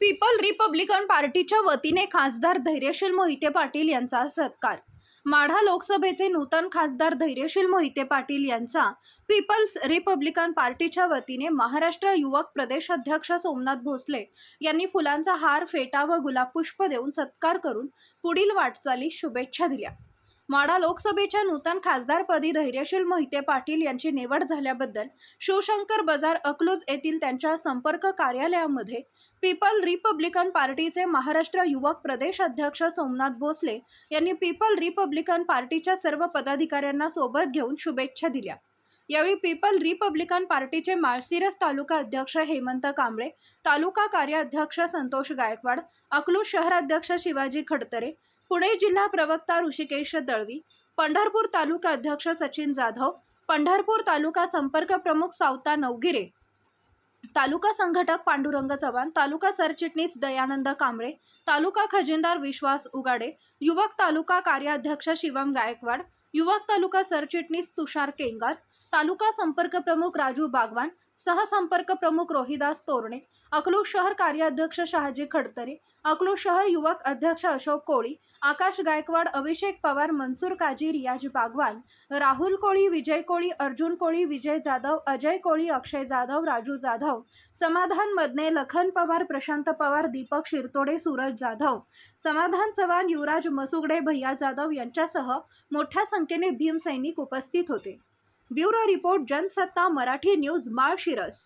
People Republican पार्टीच्या वतीने खासदार धैर्यशील मोहिते पाटील यांचा सत्कार. माढा लोकसभेचे नूतन खासदार धैर्यशील मोहिते पाटील यांचा पीपल्स रिपब्लिकन पार्टीच्या वतीने महाराष्ट्र युवक प्रदेश अध्यक्ष सोमनाथ भोसले यांनी फुलांचा हार फेटा व गुलाबपुष्प देऊन सत्कार करून पुढील वाटचालीस शुभेच्छा दिल्या. माडा लोकसभेच्या नूतन खासदारपदी धैर्यशील मोहिते पाटील यांची निवड झाल्याबद्दल शिवशंकर बाजार अकलूज येथील त्यांच्या संपर्क कार्यालयामध्ये पीपल रिपब्लिकन पार्टीचे महाराष्ट्र युवक प्रदेश अध्यक्ष सोमनाथ भोसले यांनी पीपल रिपब्लिकन पार्टीच्या सर्व पदाधिकाऱ्यांना सोबत घेऊन शुभेच्छा दिल्या. यावेळी पीपल रिपब्लिकन पार्टीचे माळशिरस तालुका अध्यक्ष हेमंत कांबळे तालुका कार्याध्यक्ष संतोष गायकवाड अकलूज शहराध्यक्ष शिवाजी खडतरे पुणे जिल्हा प्रवक्ता ऋषिकेश दळवी पंढरपूर तालुका अध्यक्ष सचिन जाधव पंढरपूर तालुका संपर्क प्रमुख सावता नवगिरे तालुका संघटक पांडुरंग चव्हाण तालुका सरचिटणीस दयानंद कांबळे तालुका खजिनदार विश्वास उगाडे युवक तालुका कार्याध्यक्ष शिवम गायकवाड युवक तालुका सरचिटणीस तुषार केंगार तालुका संपर्क प्रमुख राजू बागवान सहसंपर्क प्रमुख रोहिदास तोरणे अकलूज शहर कार्याध्यक्ष शहाजी खडतरे अकलूज शहर युवक अध्यक्ष अशोक कोळी आकाश गायकवाड अभिषेक पवार मनसूर काजी रियाज बागवान राहुल कोळी विजय कोळी अर्जुन कोळी विजय जाधव अजय कोळी अक्षय जाधव राजू जाधव समाधान मदने लखन पवार प्रशांत पवार दीपक शिरतोडे सूरज जाधव समाधान चव्हाण युवराज मसुगडे भैया जाधव यांच्यासह मोठ्या संख्येने भीमसैनिक उपस्थित होते. Bureau report Jansatta Marathi news Malshiras.